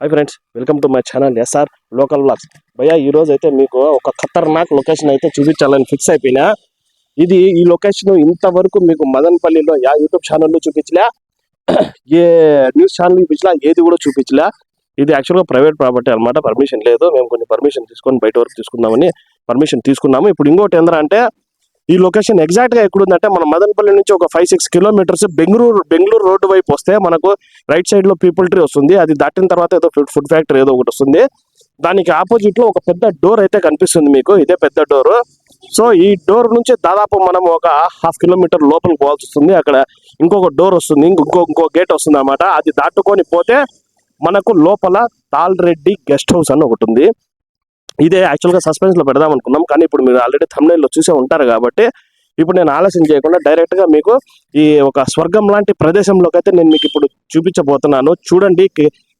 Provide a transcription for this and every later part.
Hi friends welcome to my channel SR local blogs భయ్యా ఈ రోజు అయితే మీకు ఒక ఖతర్నాక్ లొకేషన్ అయితే చూపించాలని ఫిక్స్ అయిపోయినా. ఇది ఈ లొకేషన్ ఇంతవరకు మీకు మదనపల్లిలో యా యూట్యూబ్ ఛానల్లో చూపించలే. ఏ న్యూస్ ఛానల్ చూపించలే ఏది కూడా చూపించలే. ఇది యాక్చువల్గా ప్రైవేట్ ప్రాపర్టీ అన్నమాట పర్మిషన్ లేదు. మేము కొన్ని పర్మిషన్ తీసుకొని బయట వరకు తీసుకుందామని పర్మిషన్ తీసుకున్నాము. ఇప్పుడు ఇంకోటి ఏంద్రా అంటే ఈ లొకేషన్ ఎగ్జాక్ట్గా ఎక్కడుందంటే మన మదనపల్లి నుంచి ఒక five six kilometres Bengaluru Bengaluru road వైపు వస్తే మనకు రైట్ సైడ్లో పీపుల్ ట్రీ వస్తుంది. అది దాటిన తర్వాత ఏదో ఫుడ్ ఫుడ్ ఫ్యాక్టరీ ఏదో ఒకటి వస్తుంది. దానికి ఆపోజిట్లో ఒక పెద్ద డోర్ అయితే కనిపిస్తుంది మీకు. ఇదే పెద్ద డోర్ సో ఈ డోర్ నుంచి దాదాపు మనం ఒక హాఫ్ కిలోమీటర్ లోపలికి పోవాల్సి వస్తుంది. అక్కడ ఇంకొక డోర్ వస్తుంది. ఇంకో ఇంకో గేట్ వస్తుంది అన్నమాట అది దాటుకొని పోతే మనకు లోపల తాల్రెడ్డి గెస్ట్ హౌస్ అని ఒకటి ఉంది. ఇదే యాక్చువల్గా సస్పెన్స్లో పెడదాం అనుకున్నాం. కానీ ఇప్పుడు మీరు ఆల్రెడీ లో చూసే ఉంటారు కాబట్టి ఇప్పుడు నేను ఆలస్యం చేయకుండా డైరెక్ట్గా మీకు ఈ ఒక స్వర్గం లాంటి ప్రదేశంలోకి అయితే నేను మీకు ఇప్పుడు చూపించబోతున్నాను. చూడండి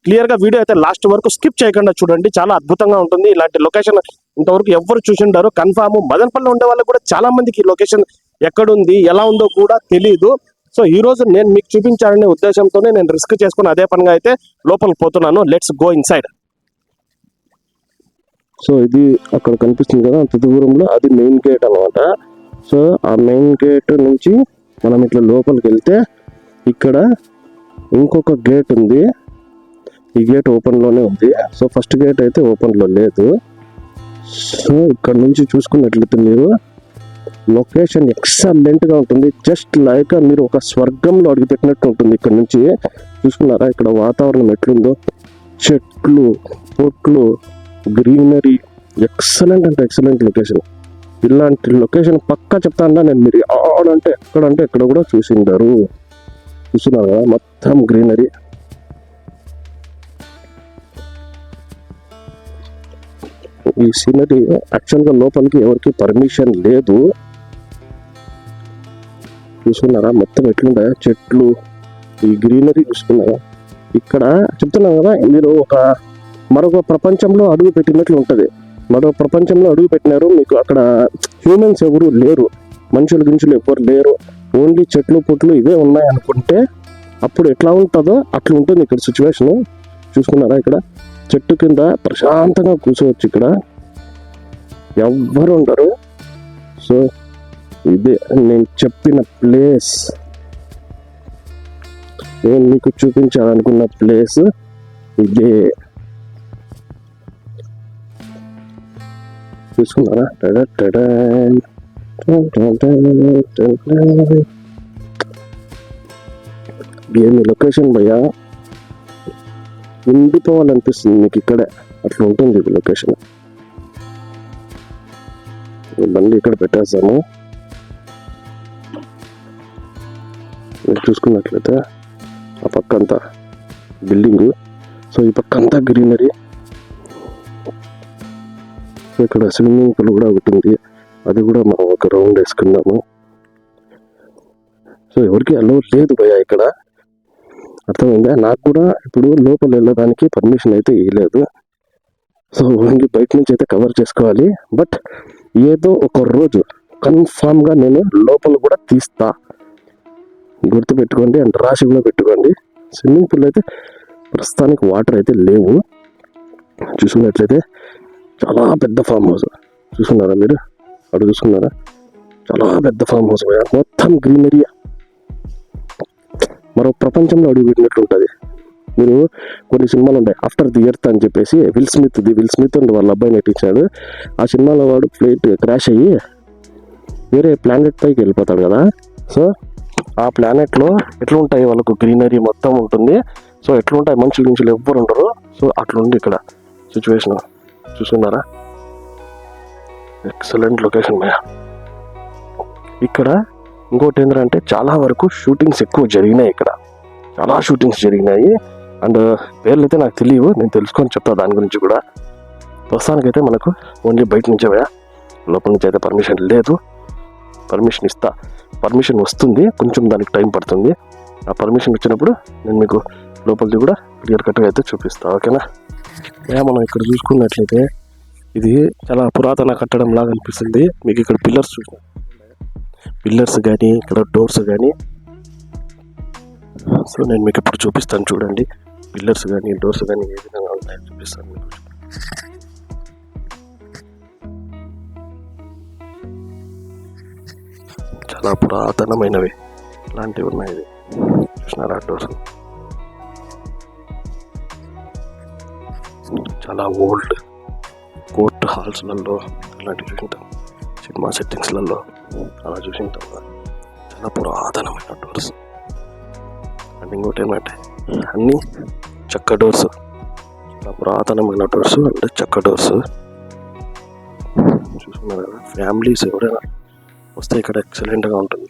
క్లియర్గా వీడియో అయితే లాస్ట్ వరకు స్కిప్ చేయకుండా చూడండి. చాలా అద్భుతంగా ఉంటుంది. ఇలాంటి లొకేషన్ ఇంతవరకు ఎవరు చూసి ఉంటారు కన్ఫామ్ మదనపల్లి ఉండే వాళ్ళకి కూడా చాలా మందికి ఈ లొకేషన్ ఎక్కడుంది ఎలా ఉందో కూడా తెలియదు సో ఈ రోజు నేను మీకు చూపించాలనే ఉద్దేశంతోనే నేను రిస్క్ చేసుకుని అదే పనిగా అయితే లోపలికి పోతున్నాను. లెట్స్ గో ఇన్సైడ్ సో ఇది అక్కడ కనిపిస్తుంది కదా అంత దూరంలో అది మెయిన్ గేట్ అన్నమాట. సో ఆ మెయిన్ గేట్ నుంచి మనం ఇట్లా లోపలికి వెళ్తే ఇక్కడ ఇంకొక గేట్ ఉంది. ఈ గేట్ ఓపెన్లోనే ఉంది. సో ఫస్ట్ గేట్ అయితే ఓపెన్లో లేదు. సో ఇక్కడ నుంచి చూసుకున్నట్లయితే మీరు లొకేషన్ ఎక్సలెంట్గా ఉంటుంది. జస్ట్ లైక్ మీరు ఒక స్వర్గంలో అడుగుపెట్టినట్టు ఉంటుంది ఇక్కడ నుంచి. చూసుకున్నారా? ఇక్కడ వాతావరణం ఎట్లుందో? చెట్లు పొట్లు గ్రీనరీ ఎక్సలెంట్ అంటే ఎక్సలెంట్ లొకేషన్. ఇలాంటి లొకేషన్ పక్కా చెప్తాను నేను మీరు. ఆడంటే ఎక్కడంటే ఎక్కడ కూడా చూసిండారు. చూస్తున్నారు కదా మొత్తం గ్రీనరీ. ఈ సీనరీ యాక్చువల్గా లోపలికి ఎవరికి పర్మిషన్ లేదు. చూసుకున్నారా? మొత్తం ఎట్లుందా? చెట్లు ఈ గ్రీనరీ చూసుకున్నారా? ఇక్కడ చెప్తున్నాం కదా మీరు ఒక మరొక ప్రపంచంలో అడుగు పెట్టినట్లు ఉంటుంది. మరో ప్రపంచంలో అడుగు పెట్టినారు. మీకు అక్కడ హ్యూమన్స్ ఎవరు లేరు. మనుషులు గురించి ఎవరు లేరు. ఓన్లీ చెట్లు పుట్లు ఇవే ఉన్నాయి అనుకుంటే అప్పుడు ఎట్లా ఉంటుందో అట్లా ఉంటుంది ఇక్కడ సిచ్యువేషను. చూసుకున్నారా ఇక్కడ? చెట్టు కింద ప్రశాంతంగా కూర్చోవచ్చు ఇక్కడ. ఎవ్వరు ఉండరు. సో ఇదే నేను చెప్పిన ప్లేస్. నేను మీకు చూపించాలనుకున్న ప్లేస్ ఇదే. చూసుకున్నారా ఏమి లొకేషన్ భయ్యా? ఉండిపోవాలనిపిస్తుంది మీకు ఇక్కడే. అట్లా ఉంటుంది లొకేషన్. బండి ఇక్కడ పెట్టేస్తాము మీరు చూసుకున్నట్లయితే ఆ పక్క అంతా బిల్డింగ్ సో ఈ పక్క అంతా గ్రీనరీ ఇక్కడ స్విమ్మింగ్ పూల్ కూడా ఒకటి ఉంది అది కూడా మనం ఒక రౌండ్ వేసుకుందాము. సో ఎవరికి అలో లేదు భయ ఇక్కడ. అర్థమైందా? నాకు కూడా ఇప్పుడు లోపల వెళ్ళడానికి పర్మిషన్ అయితే ఇవ్వలేదు సో ఓన్లీ బయట నుంచి అయితే కవర్ చేసుకోవాలి. బట్ ఏదో ఒక రోజు కన్ఫామ్గా నేను లోపల కూడా తీస్తా. గుర్తుపెట్టుకోండి అండ్ రాసి కూడా పెట్టుకోండి. స్విమ్మింగ్ పూల్ అయితే ప్రస్తుతానికి వాటర్ అయితే లేవు. చూసుకున్నట్లయితే చాలా పెద్ద ఫామ్ హౌస్ చూసుకున్నారా మీరు? అక్కడ చూసుకున్నారా చాలా పెద్ద ఫామ్ హౌస్ మొత్తం గ్రీనరీ మరో ప్రపంచంలో అడుగు ఉంటుంది. మీరు కొన్ని సినిమాలు ఉంటాయి. ఆఫ్టర్ ది ఎర్త్ అని చెప్పేసి Will Smith the Will Smith and వాళ్ళ అబ్బాయి నటించాడు. ఆ సినిమాలో వాడు ఫ్లైట్ క్రాష్ అయ్యి వేరే ప్లానెట్ పైకి వెళ్ళిపోతాడు కదా. సో ఆ ప్లానెట్లో ఎట్లుంటాయి వాళ్ళకు గ్రీనరీ మొత్తం ఉంటుంది. సో ఎట్లుంటాయి మనుషులు మనుషులు ఎవ్వరు ఉండరు. సో అట్లుంది ఇక్కడ సిచ్యువేషన్ చూస్తున్నారా ఎక్సలెంట్ లొకేషన్ భయ ఇక్కడ ఇంకోటి ఏంటంటే చాలా వరకు షూటింగ్స్ ఎక్కువ జరిగినాయి ఇక్కడ. చాలా షూటింగ్స్ జరిగినాయి. అండ్ uh, పేర్లు అయితే నాకు తెలియవు నేను తెలుసుకొని చెప్తా దాని గురించి కూడా. ప్రస్తుతానికైతే మనకు ఓన్లీ బయట నుంచే భయ లోపల నుంచి అయితే పర్మిషన్ లేదు. పర్మిషన్ ఇస్తా. పర్మిషన్ వస్తుంది కొంచెం దానికి టైం పడుతుంది. ఆ పర్మిషన్ వచ్చినప్పుడు నేను మీకు లోపలిది కూడా క్లియర్ కట్గా అయితే చూపిస్తాను ఓకేనా? మనం ఇక్కడ చూసుకున్నట్లయితే ఇది చాలా పురాతన కట్టడం లాగా అనిపిస్తుంది. మీకు ఇక్కడ పిల్లర్స్ చూసిన పిల్లర్స్ కానీ ఇక్కడ డోర్స్ కానీ సో నేను మీకు ఇప్పుడు చూపిస్తాను చూడండి. పిల్లర్స్ కానీ డోర్స్ కానీ ఏ విధంగా ఉన్నాయో చూపిస్తాను మీకు. చాలా పురాతనమైనవి. ఇలాంటివి ఉన్నాయి. ఇది చూసినారా డోర్స్? చాలా ఓల్డ్ కోర్ట్ హాల్స్లలో అలాంటివి చూసింటాం. సినిమా సెట్టింగ్స్లలో అలా చూసింటాం. చాలా పురాతనమైన డోర్స్ అండ్ ఇంకోటి ఏంటంటే అన్నీ చెక్క డోర్స్ చాలా పురాతనమైన డోర్స్ అంటే చెక్క డోర్స్ చూసుకున్నారు? కదా ఫ్యామిలీస్ ఎవరైనా వస్తే ఇక్కడ ఎక్సలెంట్గా ఉంటుంది.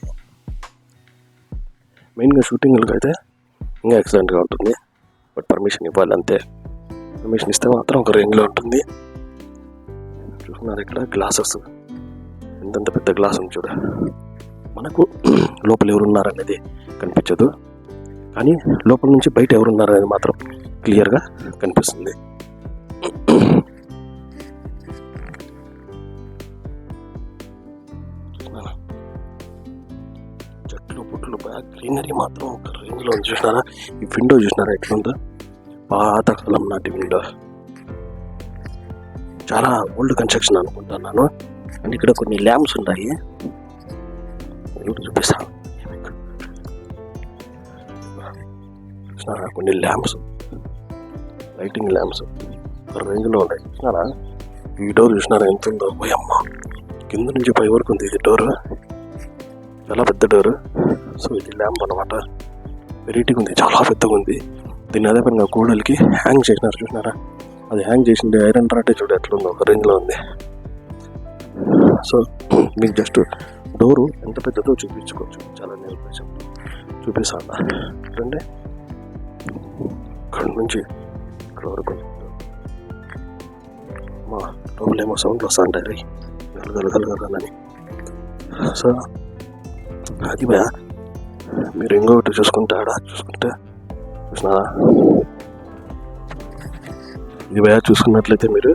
మెయిన్గా షూటింగ్లకు అయితే ఇంకా ఎక్సలెంట్గా ఉంటుంది. బట్ పర్మిషన్ ఇవ్వాలి అంతే. ఇన్ఫర్మేషన్ ఇస్తే మాత్రం ఒక రేంజ్లో ఉంటుంది. చూస్తున్నారు ఇక్కడ గ్లాసెస్ ఎంతంత పెద్ద గ్లాస్ ఉంది చూడ. మనకు లోపల ఎవరున్నారు అనేది కనిపించదు. కానీ లోపల నుంచి బయట ఎవరున్నారు అనేది మాత్రం క్లియర్గా కనిపిస్తుంది. చెట్లు పుట్లు బాగా గ్రీనరీ మాత్రం ఒక రేంజ్లో ఉంది. చూసినారా ఈ విండో చూసినారా ఎట్లుందో? పాతకాలం నాటి విండో. చాలా ఓల్డ్ కన్స్ట్రక్షన్ అనుకుంటున్నాను. అండ్ ఇక్కడ కొన్ని ల్యాంప్స్ ఉన్నాయి. ఇప్పుడు చూపిస్తాను కొన్ని ల్యాంప్స్. Lighting lamps. ఒక రేంజ్లో ఉన్నాయి. చూసినారా? ఈ డోర్ చూసినారా? ఎంత ఉందో? పోయమ్మ కింద నుంచి పై వరకు ఉంది ఇది డోర్. చాలా పెద్ద డోర్. సో ఇది ల్యాంప్ అనమాట వెరైటీగా ఉంది. చాలా పెద్దగా ఉంది. దీన్ని అదే పనిగా కూడలికి హ్యాంగ్ చేసినారు చూసినారా? అది హ్యాంగ్ చేసింది ఐరన్ రాటే చూడ ఎట్లుందో ఒక రేంజ్లో ఉంది. సో మీకు జస్ట్ డోరు ఎంత పెద్దదో చూపించుకోవచ్చు. చాలా నేర్పించాం చూపిస్తాను. చూడండి. ఇక్కడ నుంచి ఇక్కడ వరకు. మా లోపల ఏమో సౌండ్ వస్తుంటాయి గలగల గలగలని సో అది భయ మీరు ఇంకొకటి చూసుకుంటే ఆడ చూసుకుంటే చూసినారా ఇది భయ చూసుకున్నట్లయితే మీరు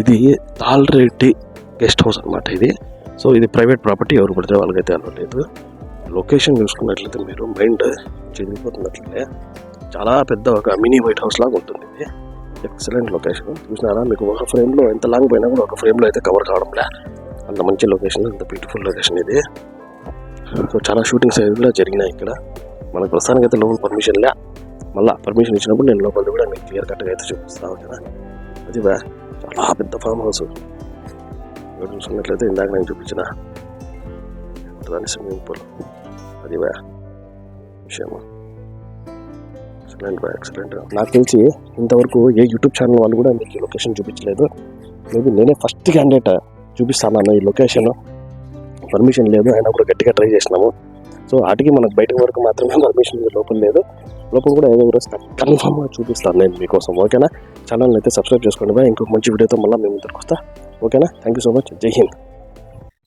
ఇది తాల్రెడ్డి గెస్ట్ హౌస్ అన్నమాట ఇది. సో ఇది ప్రైవేట్ ప్రాపర్టీ ఎవరు పడితే వాళ్ళకైతే అలవలేదు లొకేషన్ చూసుకున్నట్లయితే మీరు మైండ్ చెందిపోతున్నట్లయితే చాలా పెద్ద ఒక మినీ వైట్ హౌస్ లాగా ఉంటుంది ఇది. Excellent location. చూసినారా? మీకు ఒక ఫ్రేమ్లో ఎంత లాంగ్ పోయినా కూడా ఒక ఫ్రేమ్లో అయితే కవర్ కావడంలే. అంత మంచి లొకేషన్ అంత బ్యూటిఫుల్ లొకేషన్ ఇది. సో చాలా షూటింగ్స్ అయితే కూడా జరిగినాయి ఇక్కడ. మనకు ప్రస్తుతానికి అయితే లోపల పర్మిషన్ లే మళ్ళీ పర్మిషన్ ఇచ్చినప్పుడు నేను లోపల కూడా మీకు క్లియర్ కట్గా అయితే చూపిస్తాను కదా. అది బా చాలా పెద్ద ఫామ్ హౌస్ ఇక్కడ చూసుకున్నట్లయితే ఇందాక నేను చూపించిన దాని స్విమ్మింగ్ పూల్. అది బా విషయము. ఎక్సలెంట్ బా ఎక్సలెంట్ నాకు తెలిసి ఇంతవరకు ఏ యూట్యూబ్ ఛానల్ వాళ్ళు కూడా మీకు ఈ లొకేషన్ చూపించలేదు. మేబీ నేనే ఫస్ట్ క్యాండిడేట్ చూపిస్తాను అన్న ఈ లొకేషన్ పర్మిషన్ లేదు అయినా కూడా గట్టిగా ట్రై చేసినాము. సో వాటికి మనకు బయట వరకు మాత్రమే పర్మిషన్ లోపల లేదు. లోపల కూడా ఏదో రోజు కన్ఫామ్గా చూపిస్తాను నేను మీకోసం ఓకేనా? ఛానల్ అయితే సబ్స్క్రైబ్ చేసుకోండి బా ఇంకొక మంచి వీడియోతో మళ్ళీ మేము ముందరకు వస్తా. ఓకేనా? Thank you so much. జై హింద్.